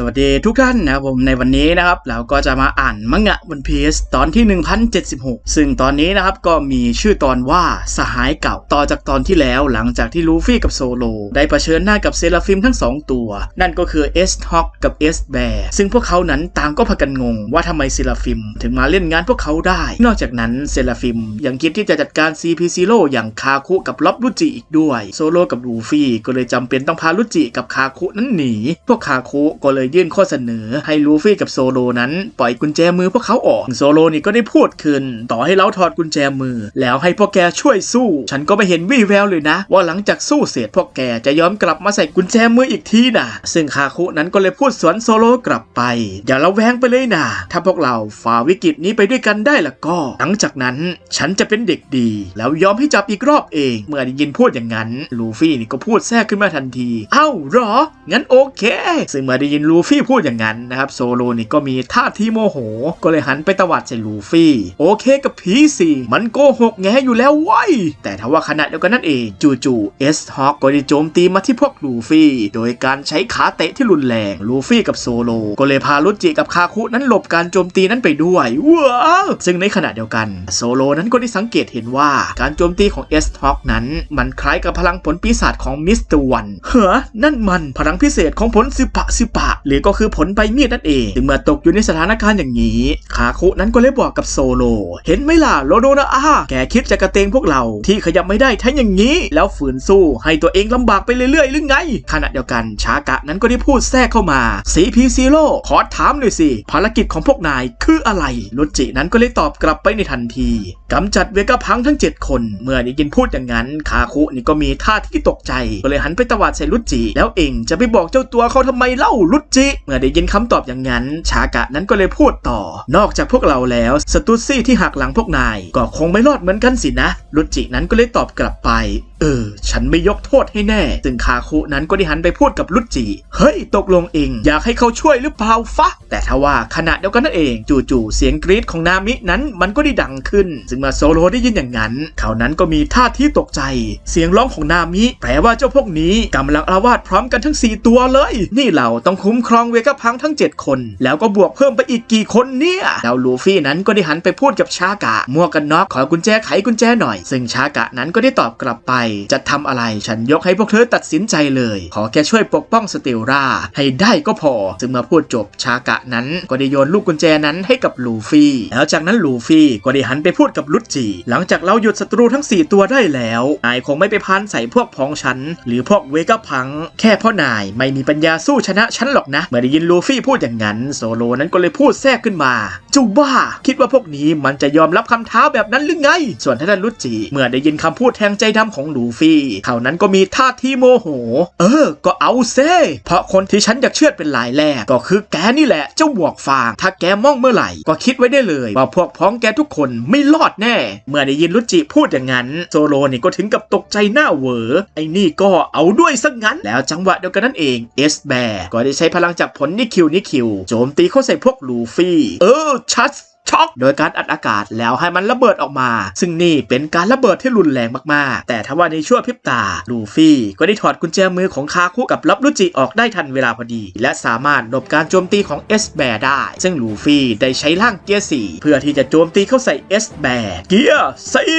สวัสดีทุกท่านนะครับผมในวันนี้นะครับเราก็จะมาอ่านมังงะวันพีซตอนที่ 1076 ซึ่งตอนนี้นะครับก็มีชื่อตอนว่าสหายเก่าต่อจากตอนที่แล้วหลังจากที่ลูฟี่กับโซโล ได้เผชิญหน้ากับเซราฟิมทั้งสองตัว นั่นก็คือเอสฮอกกับเอสแบร์ซึ่งพวกเขานั้นต่างก็พากันงงว่าทำไมเซราฟิมถึงมาเล่นงานพวกเขาได้ นอกจากนั้นเซราฟิมยังคิดที่จะจัดการ CP ซีโร่อย่างคาคุกับล็อบรุจิอีกด้วยโซโลกับลูฟี่ก็เลยจำเป็นต้องพารุจิกับคาคุนั้นหนีพวกคาคุก็เลยยื่นข้อเสนอ ให้ลูฟี่กับโซโลนั้น ปล่อยกุญแจมือพวกเขาออกโซโลนี่ก็ได้พูดขึ้น ต่อให้เราถอดกุญแจมือ แล้วให้พวกแกช่วยสู้ ฉันก็ไม่เห็นวี่แววเลยนะ ว่าหลังจากสู้เสร็จพวกแกจะยอมกลับมาใส่กุญแจมืออีกทีนะซึ่งคาคุนั้นก็เลยพูดสวนโซโลกลับไป อย่าละแวงไปเลยนะถ้าพวกเราฝ่าวิกฤตนี้ไปด้วยกันได้ละก็ หลังจากนั้นฉันจะเป็นเด็กดี แล้วยอมให้จับอีกรอบเอง เมื่อได้ยินพูดอย่างนั้น ลูฟี่นี่ก็พูดแทรกขึ้นมาทันที เอ้าหรอ งั้นโอเค ซึ่งเมื่อได้ยินลููฟี่พูดอย่างนั้นนะครับโซโลนี่ก็มีท่าทีโมโห ก็เลยหันไปตวาดใส่ลูฟี่ โอเคกับพีสิมันโกหกแงอยู่แล้วว้ยแต่ทว่าขณะเดียวกันนั่นเองจู่ๆเอสฮอกก็ได้โจมตีมาที่พวกลูฟี่ โดยการใช้ขาเตะที่รุนแรงลูฟี่กับโซโล ก็เลยพารุจิกับคาคุนั้นหลบการโจมตีนั้นไปด้วยว้าวซึ่งในขณะเดียวกันโซโลนั้นก็ได้สังเกตเห็นว่าการโจมตีของเอสฮอกนั้น มันคล้ายกับพลังผลปีศาจของมิสเตอร์วันเฮ้อนั่นมันพลังพิเศษของผลสิปะสิปะหรือก็คือผลใบมีดนั่นเองถึงเมื่อตกอยู่ในสถานการณ์อย่างนี้คาคุนั้นก็เลยบอกกับโซโล เห็นไหมล่ะโลโดนะอาแกคิดจะกระเตงพวกเราที่ขยับไม่ได้ทั้งอย่างนี้ แล้วฝืนสู้ให้ตัวเองลำบากไปเรื่อยๆหรือไง ขณะเดียวกันชากะนั้นก็ได้พูดแทรกเข้ามา CP Zero ขอถามหน่อยสิภารกิจของพวกนายคืออะไรรุจินั้นก็เลยตอบกลับไปในทันทีกำจัดเวกาพังทั้ง 7 คน เมื่อได้ยินพูดอย่างนั้นคาคุนี่ก็มีท่าที่ตกใจก็เลยหันไปตวาดใส่รุจิแล้วเองจะไปบอกเจ้าตัวเขาทำไมเล่ารุจิ เมื่อได้ยินคำตอบอย่างนั้น ชากะนั้นก็เลยพูดต่อ นอกจากพวกเราแล้วสตูซี่ที่หักหลังพวกนาย ก็คงไม่รอดเหมือนกันสินะรุจินั้นก็เลยตอบกลับไป เออ ฉันไม่ยกโทษให้แน่ ซึ่งคาคุนั้นก็ได้หันไปพูดกับรุจิ เฮ้ย ตกลงเอง อยากให้เขาช่วยหรือเปล่าฟะ แต่ทว่าขณะเดียวกันนั่นเอง จู่ๆ เสียงกรีดของนามินั้นมันก็ได้ดังขึ้น ซึ่งมาโซโลได้ยินอย่างนั้น เขานั้นก็มีท่าที่ตกใจ เสียงร้องของนามิ แปลว่าเจ้าพวกนี้กำลังอาวาสพร้อมกันทั้ง 4 ตัวเลย นี่เราต้องคุ้มครองเวกาพังทั้ง 7 คน แล้วก็บวกเพิ่มไปอีกกี่คนเนี่ยแล้วลูฟี่นั้นก็ได้หันไปพูดกับชากะมัวกกันน็อกขอกุญแจไขกุญแจหน่อย ซึ่งชากะนั้นก็ได้ตอบกลับไปจะทำอะไรฉันยกให้พวกเธอตัดสินใจเลย ขอแค่ช่วยปกป้องสเตลราให้ได้ก็พอ ซึ่งมื่อพูดจบชากะนั้นก็ได้โยนลูกกุญแจนั้นให้กับลูฟี่ แล้วจากนั้นลูฟี่ก็ได้หันไปพูดกับลุจิหลังจากเราหยุดศัตรูทั้ง 4 ตัวได้แล้วนายคงไม่ไปพานใส่พวกพ้องฉัน หรือพวกเวก้าพัง แค่พ่อนายไม่มีปัญญาสู้ชนะฉันหรอกนะเมื่อได้ยินลูฟี่พูดอย่างนั้นโซโลนั้นก็เลยพูดแทรกขึ้นมาจ้าบ้า คิดว่าพวกนี้มันจะยอมรับคำท้าแบบนั้นหรือไง ส่วนท่านลุจจิเมื่อได้ยินคำพูดแทงใจดำของลูฟี่เขานั้นก็มีท่าทีโมโห เออ ก็เอาเซ่เพราะคนที่ฉันอยากเชื่อดเป็นรายแรก ก็คือแกนี่แหละเจ้าหมวกฟาง ถ้าแกมองเมื่อไหร่ ก็คิดไว้ได้เลย ว่าพวกพ้องแกทุกคนไม่รอดแน่ เมื่อได้ยินลุจิพูดอย่างนั้น โซโลนี่ก็ถึงกับตกใจหน้าเหวอไอ้นี่ก็เอาด้วยซะงั้น แล้วจังหวะเดียวกันนั่นเองเอสแบร์ก็ได้ใช้พลังจากผลนิคิวนิคิวโจมตีเข้าใส่พวกลูฟี่ เออชัด ช็อกโดยการอัดอากาศแล้วให้มันระเบิดออกมา ซึ่งนี่เป็นการระเบิดที่รุนแรงมากๆ แต่ทว่าในช่วงพริบตาลูฟี่ก็ได้ถอดกุญแจมือของคาคุกับลับรุจิออกได้ทันเวลาพอดี และสามารถหลบการโจมตีของเอสแบร์ได้ ซึ่งลูฟี่ได้ใช้ร่างเกียร์สี่เพื่อที่จะโจมตีเข้าใส่เอสแบร์เกียร์สี่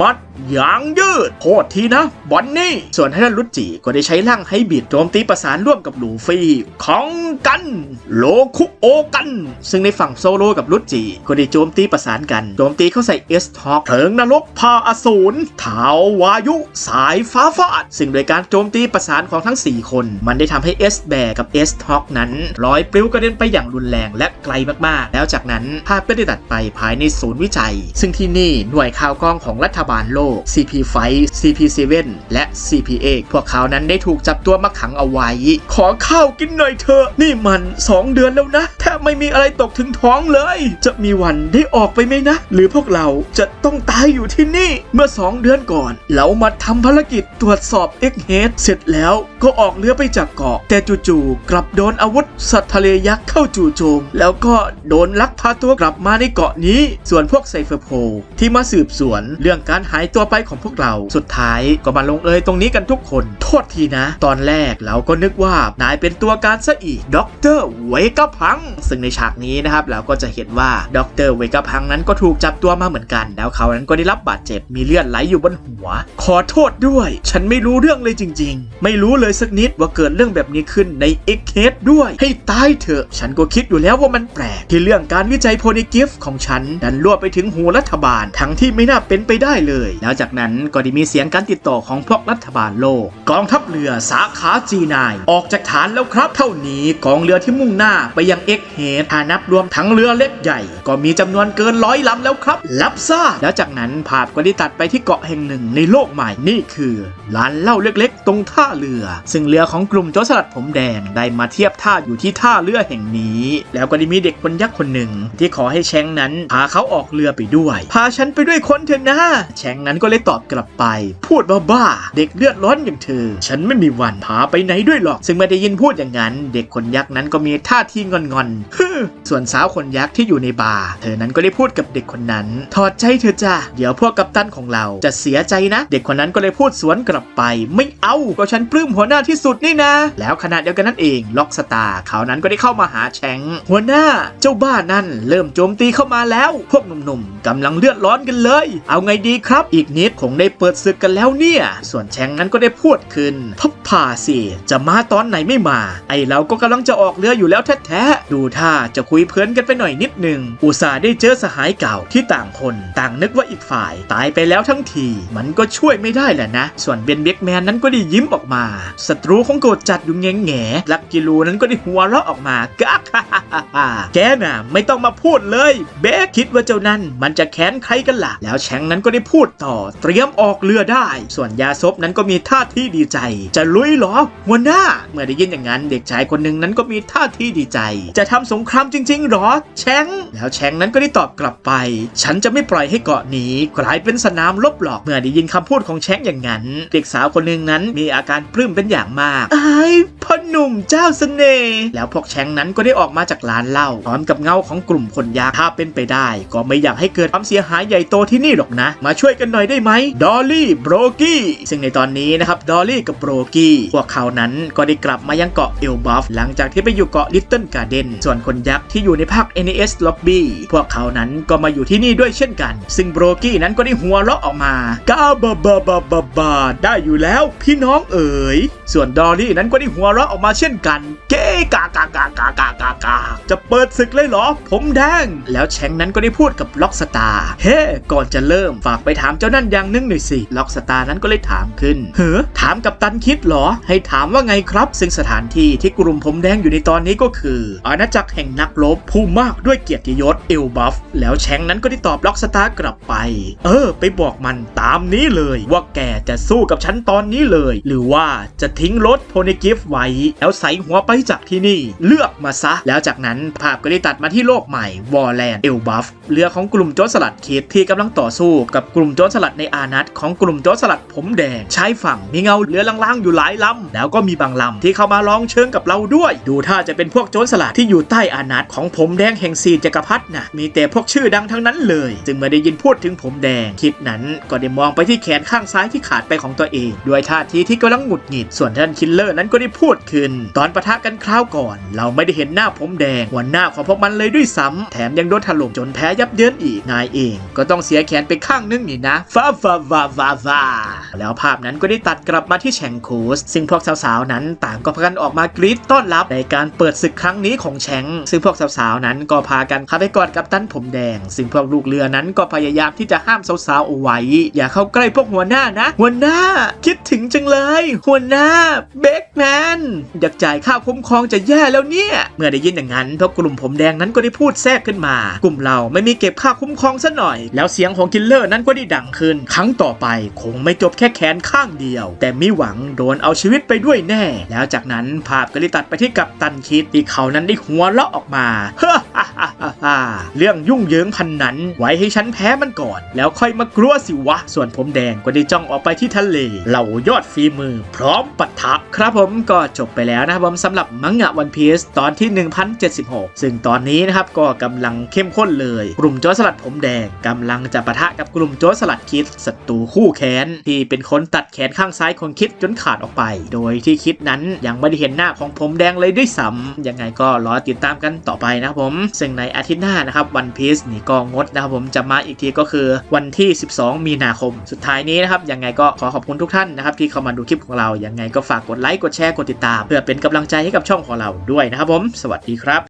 มัดยางยืดโคตรทีนะบอนนี่ ส่วนท่านรุจิก็ได้ใช้ร่างให้บิดโจมตีประสานร่วมกับลูฟี่ของกัน โลคุโอกัน ซึ่งในฝั่งโซโลกับรุจิก็ได้โจมตีประสานกัน โจมตีเข้าใส่เอสทอกเพลิงนรกพาอสูรเท้าวายุ สายฟ้าฟาดซึ่งโดยการโจมตีประสานของทั้ง 4 คน มันได้ทำให้เอสแบร์กับเอสทอกนั้นลอยปลิวกระเด็นไปอย่างรุนแรงและไกลมากๆ แล้วจากนั้นภาพก็ได้ตัดไปภายในศูนย์วิจัย ซึ่งที่นี่หน่วยข่าวกรองของรัฐบาลโลก CP5 CP7 และ CP8 พวกเขานั้นได้ถูกจับตัวมาขังเอาไว้ ขอข้าวกินหน่อยเถอะนี่มัน 2 เดือนแล้วนะแทบไม่มีอะไรตกถึงท้องเลย จะมีวันได้ออกไปไหมนะ หรือพวกเราจะต้องตายอยู่ที่นี่ เมื่อสองเดือนก่อน เรามาทำภารกิจตรวจสอบเอ็กเฮดเสร็จแล้วก็ออกเรือไปจากเกาะ แต่จู่ๆกลับโดนอาวุธสัตว์ทะเลยักษ์เข้าจู่โจม แล้วก็โดนลักพาตัวกลับมาในเกาะนี้ ส่วนพวกไซเฟอร์โพลที่มาสืบสวนเรื่องการหายตัวไปของพวกเราสุดท้ายก็มาลงเอยตรงนี้กันทุกคน โทษทีนะ ตอนแรกเราก็นึกว่านายเป็นตัวการซะอีกด็อกเตอร์เวกพัง ซึ่งในฉากนี้นะครับเราก็จะเห็นว่าด็อกเตอร์เวกาพังนั้นก็ถูกจับตัวมาเหมือนกัน แล้วเขานั้นก็ได้รับบาดเจ็บมีเลือดไหลอยู่บนหัว ขอโทษด้วย ฉันไม่รู้เรื่องเลยจริง ๆ ไม่รู้เลยสักนิดว่าเกิดเรื่องแบบนี้ขึ้นในเอ็กเคสด้วย ให้ตายเถอะ ฉันก็คิดอยู่แล้วว่ามันแปลก ที่เรื่องการวิจัยโพนิกิฟของฉันดันรั่วไปถึงหูรัฐบาลทั้งที่ไม่น่าเป็นไปได้เลย แล้วจากนั้นก็ได้มีเสียงการติดต่อของพวกรัฐบาลโลก กองทัพเรือสาขา G9 ออกจากฐานแล้วครับ เท่านี้กองเรือที่มุ่งหน้าไปยังเอ็กเฮดถ้านับรวมทั้งเรือเล็กใหญ่ก็มีจำนวนเกินร้อยลำแล้วครับรับทราบแล้วจากนั้นภาพก็ได้ตัดไปที่เกาะแห่งหนึ่งในโลกใหม่นี่คือ ร้านเหล้าเล็กๆ ตรงท่าเรือ ซึ่งเรือของกลุ่มโจรสลัดผมแดงได้มาเทียบท่าอยู่ที่ท่าเรือแห่งนี้ แล้วก็ได้มีเด็กคนยักษ์คนหนึ่ง ที่ขอให้แชงนั้นพาเขาออกเรือไปด้วยพาฉันไปด้วยคนเถอะนะแชงนั้นก็เลยตอบกลับไป พูดบ้าๆเด็กเลือดร้อนอย่างเธอ ฉันไม่มีวันพาไปไหนด้วยหรอก ซึ่งไม่ได้ยินพูดอย่างนั้น เด็กคนยักษ์นั้นก็มีท่าทีงอนๆฮึมส่วนสาวคนยักษ์ที่อยู่ในบาร์เธอนั้นก็ได้พูดกับเด็กคนนั้น ถอดใจเธอจ้ะเดี๋ยวพวกกัปตันของเราจะเสียใจนะ เด็กคนนั้นก็เลยพูดสวนกลับไป ไม่เอาก็ฉันปลื้มหัวหน้าที่สุดนี่นะ แล้วขณะเดียวกันนั่นเองล็อกสตาร์เขานั้นก็ได้เข้ามาหาแชงหัวหน้าเจ้าบ้านั่น เริ่มโจมตีเข้ามาแล้ว พวกหนุ่มๆกำลังเลือดร้อนกันเลย เอาไงดีครับ อีกนิดคงได้เปิดศึกกันแล้วเนี่ย ส่วนแชงนั้นก็ได้พูดขึ้นพับผ่าสิจะมาตอนไหนไม่มา ไอเราก็กำลังจะออกเรืออยู่แล้วแท้ๆดูท่าจะคุยเพลินกันไปหน่อยนิดหนึ่งอุตส่าห์ได้เจอสหายเก่าที่ต่างคนต่างนึกว่าอีกฝ่ายตายไปแล้วทั้งที มันก็ช่วยไม่ได้แหละนะ ส่วนเบนเบกแมนนั้นก็ได้ยิ้มออกมาศัตรูของโกรธจัดอยู่แง่แง่ลักกิลูนั้นก็ได้หัวเราะออกมากากฮ่าฮ่าฮ่าแกน่ะไม่ต้องมาพูดเลยเบกคิดว่าเจ้านั้นมันจะแค้นใครกันล่ะ แล้วแชงนั้นก็ได้พูดต่อ เตรียมออกเรือได้ ส่วนยาซบนั้นก็มีท่าที่ดีใจ จะลุยหรอหัวหน้า เมื่อได้ยินอย่างนั้นเด็กชายคนหนึ่งนั้นก็มีท่าที่ดีใจ จะทำสงครามจริงๆหรอ แชงแล้วแชงนั้นก็ได้ตอบกลับไป ฉันจะไม่ปล่อยให้เกาะนี้กลายเป็นสนามรบหรอก เมื่อได้ยินคำพูดของแชงอย่างนั้น เด็กสาวคนหนึ่งนั้นมีอาการปลื้มเป็นอย่างมากไอ้พ่อหนุ่มเจ้าเสน่ห์แล้วพวกแชงนั้นก็ได้ออกมาจากร้านเหล้าพร้อมกับเงาของกลุ่มคนยักษ์ถ้าเป็นไปได้ ก็ไม่อยากให้เกิดความเสียหายใหญ่โตที่นี่หรอกนะ มาช่วยกันหน่อยได้ไหมดอลลี่โบรกี้ซึ่งในตอนนี้นะครับดอลลี่กับโบรกี้พวกเขานั้นก็ได้กลับมายังเกาะเอลบัฟหลังจากที่ไปอยู่เกาะลิตเติ้ลการ์เดนส่วนคนยักษ์ที่อยู่ในภาค NES Lobby พวกเขานั้นก็มาอยู่ที่นี่ด้วยเช่นกัน ซึ่งโบรกี้นั้นก็ได้หัวเราะออกมากาบาบาบาบาบาได้อยู่แล้วพี่น้องเอ๋ย ส่วนดอลลี่นั้นก็ได้หัวเราะออกมาเช่นกัน เก้กากากากากากากาจะเปิดศึกเลยเหรอ ผมแดง แล้วแชงนั้นก็ได้พูดกับล็อกสตาร์เฮ้ก่อนจะเริ่มฝากไปถามเจ้านั่นอย่างนึงหน่อยสิล็อกสตาร์นั้นก็เลยถามขึ้นเฮ้อถามกับตันคิดเหรอ ให้ถามว่าไงครับ ซึ่งสถานที่ที่กลุ่มผมแดงอยู่ในตอนนี้ก็คืออาณาจักรแห่งนักรบผู้มากด้วยเกียรติยศเอลบัฟแล้วแชงนั้นก็ได้ตอบล็อกสตาร์กลับไป เออ ไปบอกมันตามนี้เลย ว่าแกจะสู้กับฉันตอนนี้เลย หรือว่าจะทิ้งรถโพนิกิฟไว้ แล้วใส่หัวไปจากที่นี่ เลือกมาซะ แล้วจากนั้นภาพก็ได้ตัดมาที่โลกใหม่วอลแลนด์เอลบัฟ เรือของกลุ่มโจรสลัดคิดที่กำลังต่อสู้กับกลุ่มโจรสลัดในอานัตของกลุ่มโจรสลัดผมแดงชายฝั่งมีเงาเรือลางๆอยู่หลายลำแล้วก็มีบางลำที่เข้ามาลองเชิงกับเราด้วย ดูท่าจะเป็นพวกโจรสลัดที่อยู่ใต้อานัตของผมแดงแห่งสีจักรพรรดินะมีแต่พวกชื่อดังทั้งนั้นเลย จึงเมื่อได้ยินพูดถึงผมแดงคิดนั้นก็ได้มองไปที่แขนข้างซ้ายที่ขาดไปของตัวเองด้วยท่าทีที่กำลังหงุดหงิดส่วนท่านคิลเลอร์นั้นก็ได้พูดขึ้น ตอนปะทะกันคราวก่อน เราไม่ได้เห็นหน้าผมแดงวันหน้าของพวกมันเลยด้วยซ้ำแถมยังโดนถล่มจนแพ้ยับเยินอีกนายเอง ก็ต้องเสียแขนไปข้างนึงนี่นะฟ้าฟ้าฟ้าฟ้าฟ้าแล้วภาพนั้นก็ได้ตัดกลับมาที่แชงโคสซึ่งพวกสาวๆนั้นต่างก็พากันออกมากรีดต้อนรับในการเปิดศึกครั้งนี้ของแชงซึ่งพวกสาวๆนั้นก็พากันเข้าไปกอดกับตันผมแดง ซึ่งพวกลูกเรือนั้นก็พยายามที่จะห้ามสาวๆเอาไว้ อย่าเข้าใกล้พวกหัวหน้านะ หัวหน้า คิดถึงจังเลย หัวหน้าเบคแมนอยากจ่ายค่าคุ้มครองจะแย่แล้วเนี่ย เมื่อได้ยินอย่างนั้นพวกกลุ่มผมแดงนั้นก็ได้พูดแทรกขึ้นมา กลุ่มเราไม่มีเก็บค่าคุ้มครองซะหน่อย แล้วเสียงของคิลเลอร์นั้นก็ได้ดังขึ้น ครั้งต่อไปคงไม่จบแค่แขนข้างเดียว แต่มีหวังโดนเอาชีวิตไปด้วยแน่ แล้วจากนั้นภาพก็ได้ตัดไปที่กัปตันคิดที่เขานั้นได้หัวเราะออกมาเฮ้อเรื่องยุ่งเหยิงพันนั้น ไว้ให้ฉันแพ้มันก่อน แล้วค่อยมากลัวสิวะ ส่วนผมแดงก็ได้จ้องออกไปที่ทะเล เหล่ายอดฝีมือ พร้อมปะทะครับผมก็จบไปแล้วนะครับผมสำหรับมังงะวันพีซตอนที่ 1076 ซึ่งตอนนี้นะครับก็กำลังเข้มข้นเลยกลุ่มโจรสลัดผมแดงกำลังจะปะทะกับกลุ่มโจรสลัดคิดศัตรูคู่แค้นที่เป็นคนตัดแขนข้างซ้ายของคิดจนขาดออกไป โดยที่คิดนั้นยังไม่ได้เห็นหน้าของผมแดงเลยด้วยซ้ำยังไงก็รอติดตามกันต่อไปนะครับผม ซึ่งในอาทิตย์หน้านะครับวันพีซนี่ก็งดนะครับผมจะมาอีกทีก็คือวันที่ 12 มีนาคม สุดท้ายนี้นะครับยังไงก็ขอขอบคุณทุกท่านนะครับที่เข้ามาดูคลิปของเรายังไงก็ฝากกดไลค์กดแชร์กดติดตาม เพื่อเป็นกำลังใจให้กับช่องของเราด้วยนะครับผม สวัสดีครับ